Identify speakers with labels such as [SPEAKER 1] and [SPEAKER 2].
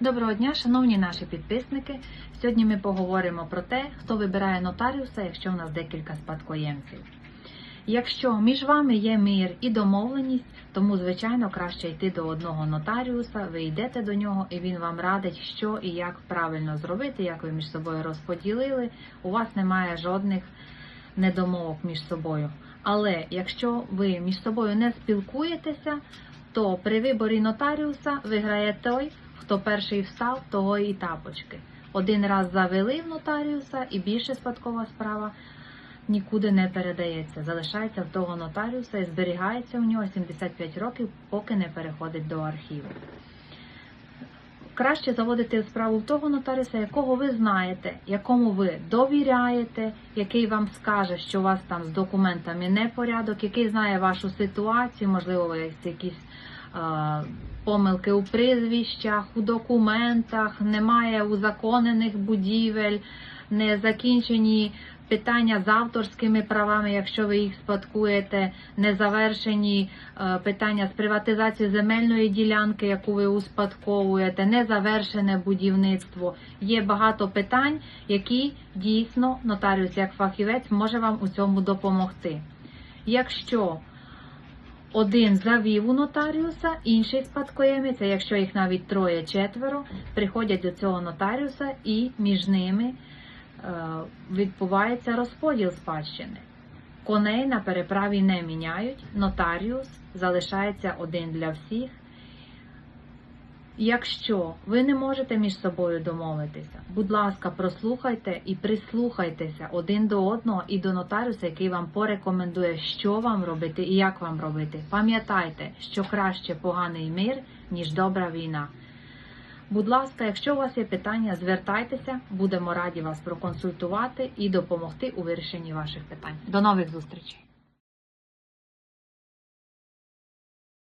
[SPEAKER 1] Доброго дня, шановні наші підписники. Сьогодні ми поговоримо про те, хто вибирає нотаріуса, якщо в нас декілька спадкоємців. Якщо між вами є мир і домовленість, тому звичайно краще йти до одного нотаріуса. Ви йдете до нього, і він вам радить, що і як правильно зробити, як ви між собою розподілили. У вас немає жодних недомовок між собою. Але якщо ви між собою не спілкуєтеся, то при виборі нотаріуса виграє той, хто перший встав, того і тапочки. Один раз завели в нотаріуса і більше спадкова справа нікуди не передається. Залишається в того нотаріуса і зберігається у нього 75 років, поки не переходить до архіву. Краще заводити справу в того нотаріуса, якого ви знаєте, якому ви довіряєте, який вам скаже, що у вас там з документами не порядок, який знає вашу ситуацію, можливо, якісь е, помилки у прізвищах, у документах, немає узаконених будівель, не закінчені питання з авторськими правами, якщо ви їх спадкуєте, не завершені е, питання з приватизації земельної ділянки, яку ви успадковуєте, не завершене будівництво. Є багато питань, які дійсно нотаріус як фахівець може вам у цьому допомогти. Якщо один завів у нотаріуса, інший спадкоємець, якщо їх навіть троє-четверо, приходять до цього нотаріуса і між ними відбувається розподіл спадщини. Коней на переправі не міняють, нотаріус залишається один для всіх. Якщо ви не можете між собою домовитися, будь ласка, прослухайте і прислухайтеся один до одного і до нотаріуса, який вам порекомендує, що вам робити і як вам робити. Пам'ятайте, що краще поганий мир, ніж добра війна. Будь ласка, якщо у вас є питання, звертайтеся, будемо раді вас проконсультувати і допомогти у вирішенні ваших питань. До нових зустрічей!